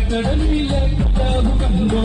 കടലിലെ കടവ് കണ്ടോ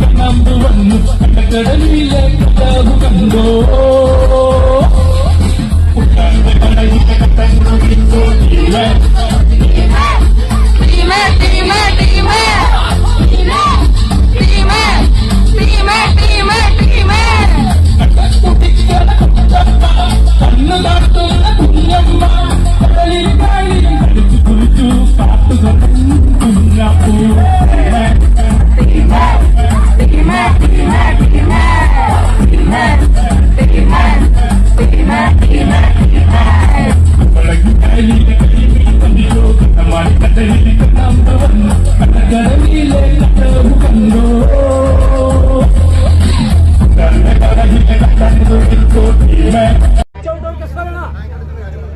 കണ്ണാമ്പ് വന്നു. കടലിലെ കടവ് കണ്ടോ. കണ്ടോ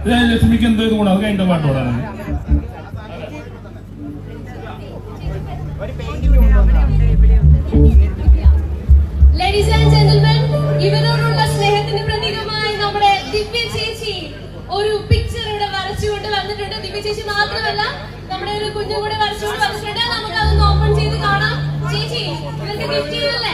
ലക്ഷ്മിക്ക് എന്ത് ഗുണം അത് കഴിഞ്ഞ പാട്ട് Thank you. ആൻഡ് ജെന്റിൽമെൻ ഇവരോടുള്ള സ്നേഹത്തിന്റെ പ്രതീകമായി നമ്മുടെ ദിവ്യ ചേച്ചി ഒരു വന്നിട്ടുണ്ട്. ദിവ്യ ചേച്ചി മാത്രമല്ല നമ്മുടെ കുഞ്ഞു കൂടെ വന്നിട്ടുണ്ട്. ഓപ്പൺ ചെയ്ത് കാണാം. ചേച്ചി ഇവർക്ക് ഗിഫ്റ്റ് യെസ് ലേഡീസ്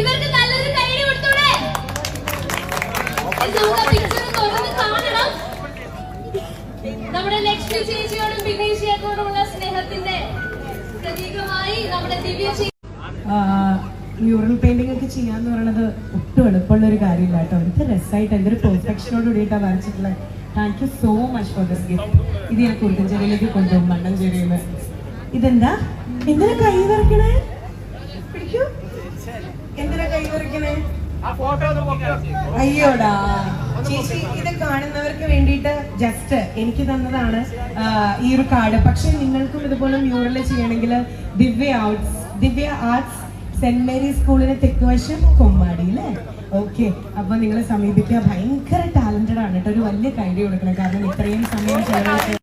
ഇവർക്ക് നല്ലൊരു കൈയ്യടി കൊടുത്തൂടെ? നമുക്ക് പിക്ചർ തുറന്ന് കാണണം. നമ്മുടെ ലക്ഷ്മി ചേച്ചിയോടും വിനീഷ് ചേട്ടനോടുമുള്ള സ്നേഹത്തിന്റെ പ്രതീകമായി നമ്മുടെ ദിവ്യ മ്യൂറൽ പെയിന്റിംഗ് ഒക്കെ ചെയ്യാന്ന് പറയുന്നത് ഒട്ടും എളുപ്പമുള്ള ഒരു കാര്യമില്ല കേട്ടോ. എനിക്ക് രസമായിട്ട് എന്തൊരു പെർഫെക്ഷനോട് കൂടിയിട്ടാണ് വരച്ചിട്ടുള്ളത്. Thank you so much for this gift ഇത് ഞാൻ കുറുക്കഞ്ചേരിയിലേക്ക് കൊണ്ടുപോകും മണ്ണഞ്ചേരിയിൽ ഇതെന്താ? എന്തിനാ കൈ വരയ്ക്കണേ? അയ്യോടാ. ചേച്ചി ഇത് കാണുന്നവർക്ക് വേണ്ടിയിട്ട് ജസ്റ്റ് എനിക്ക് തന്നതാണ് ഈ ഒരു കാർഡ് പക്ഷെ നിങ്ങൾക്കും ഇതുപോലെ മ്യൂറൽ ചെയ്യണമെങ്കിൽ Divya arts Divya arts saint Mary സ്കൂളിന് തെക്കുവശം കൊമ്മാടി അല്ലേ? ഓക്കെ അപ്പൊ നിങ്ങൾ സമീപിക്കുക ഭയങ്കര ടാലന്റഡ് ആണ് കേട്ടോ. ഒരു വലിയ കൈഡി കൊടുക്കണം. കാരണം ഇത്രയും സമയം ചെലവഴിച്ച്